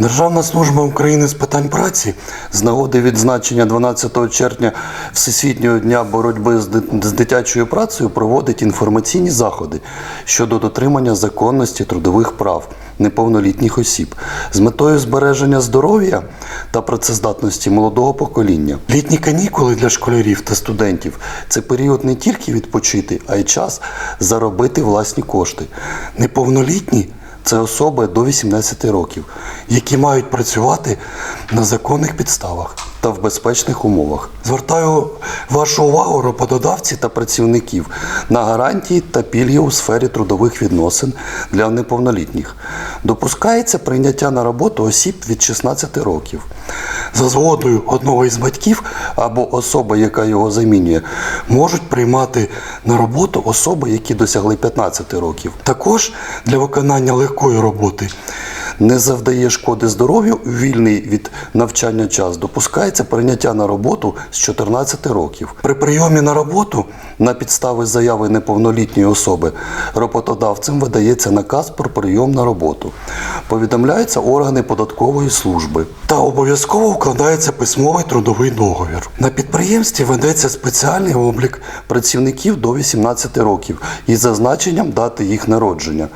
Державна служба України з питань праці з нагоди відзначення 12 червня Всесвітнього дня боротьби з дитячою працею проводить інформаційні заходи щодо дотримання законності трудових прав неповнолітніх осіб з метою збереження здоров'я та працездатності молодого покоління. Літні канікули для школярів та студентів це період не тільки відпочити, а й час заробити власні кошти. Неповнолітні це особи до 18 років, які мають працювати на законних підставах та в безпечних умовах. Звертаю вашу увагу роботодавці та працівників на гарантії та пільги у сфері трудових відносин для неповнолітніх. Допускається прийняття на роботу осіб від 16 років. За згодою одного із батьків або особи, яка його замінює, можуть приймати на роботу особи, які досягли 15 років. Також для виконання легкої роботи не завдає шкоди здоров'ю вільний від навчання час. Допускається прийняття на роботу з 14 років. При прийомі на роботу на підстави заяви неповнолітньої особи роботодавцем видається наказ про прийом на роботу. Повідомляються органи податкової служби та обов'язково вкладається письмовий трудовий договір. На підприємстві ведеться спеціальний облік працівників до 18 років із зазначенням дати їх народження.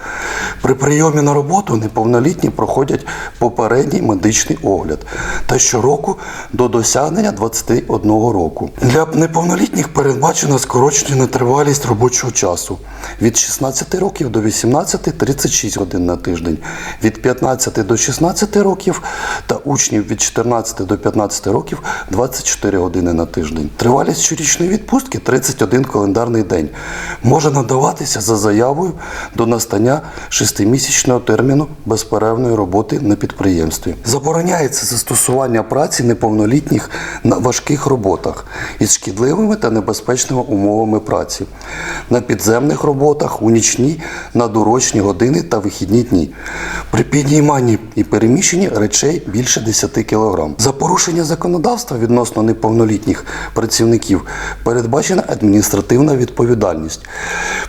При прийомі на роботу неповнолітні проходять попередній медичний огляд та щороку до досягнення 21 року. Для неповнолітніх передбачена скорочена тривалість робочого часу від 16 років до 18 – 36 годин на тиждень, від 15 до 16 років та учнів від 14 до 15 років 24 години на тиждень. Тривалість щорічної відпустки 31 календарний день. Може надаватися за заявою до настання шестимісячного терміну безперервної роботи на підприємстві. Забороняється застосування праці неповнолітніх на важких роботах із шкідливими та небезпечними умовами праці, на підземних роботах у нічні, надурочні години та вихідні дні. При підійманні і переміщенні речей більше 10 кг. За порушення законодавства відносно неповнолітніх працівників передбачена адміністративна відповідальність.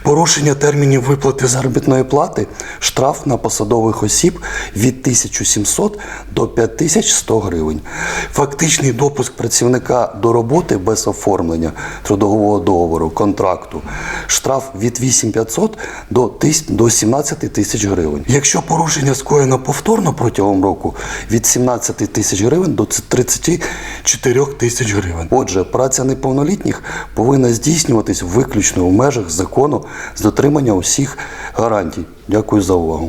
Порушення термінів виплати заробітної плати, штраф на посадових осіб від 1700 до 5100 гривень. Фактичний допуск працівника до роботи без оформлення трудового договору, контракту, штраф від 8500 до, 17 тисяч гривень. Якщо порушення скоєно повторно протягом року, від 17 тисяч гривень до 34 тисяч гривень. Отже, праця неповнолітніх повинна здійснюватись виключно в межах закону з дотримання усіх гарантій. Дякую за увагу.